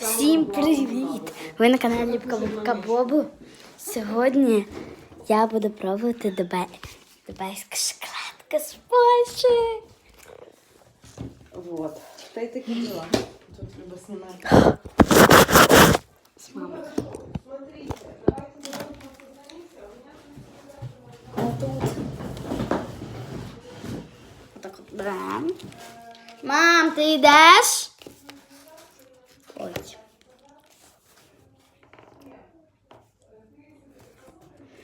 Всім привіт! Ви на каналі Любка Бубка Бобу. Сьогодні я буду пробувати дубай... дубайська шоколадка з Польщі. Вот. Та й такі діла. Тут Люба знімає. З мамою. Отак от беремо. Мам, ти йдеш?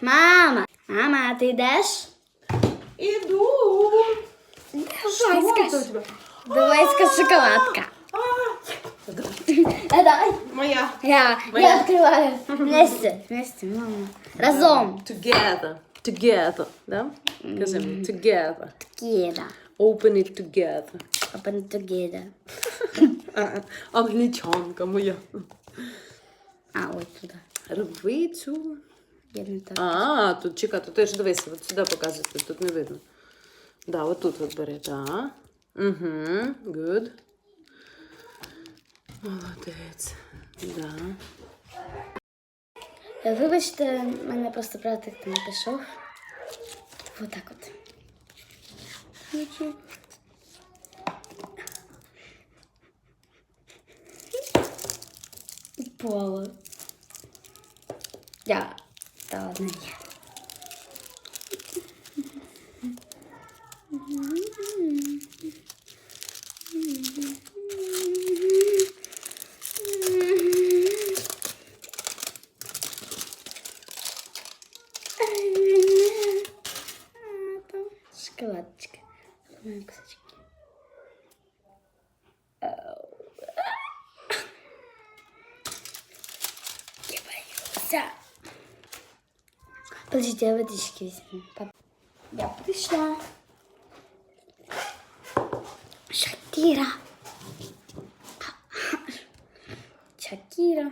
Мама, мама, ти йдеш? Іду. Дубайська, Що це у тебе? дубайська шоколадка. А, давай. Моя. Я, Моя. я открываю. Вместе, вместе, мама. Разом. Together. Together. Да? Кажи мені. Together. Together. Open it together. Open together. А, Англічанка моя. А, ой, туди. Роби цю. Я не так. А, тут чекай, тут теж дивися, от сюди показуйте, тут не видно. Да, от тут от бери, так. Угу, good. Молодець. Да. Е, Вибачте, мене просто братик не пішов. Вот так от. Нічого. Упала. Я. Та. Шоколадочка. Мои кусочки. Подождите, я водички возьму. Пап- Я пришла. Шакира. Шакира.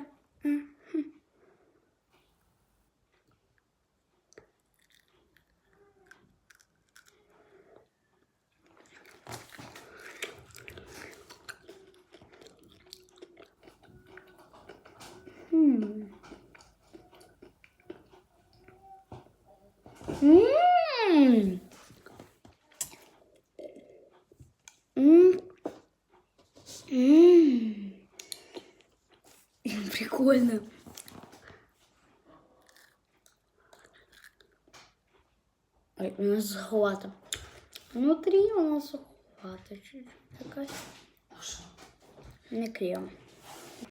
Ммм. Ммм. Ммм. Прикольно. Ой, у нас захвата. Внутри у нас захвата чуть-чуть такая. Не крем.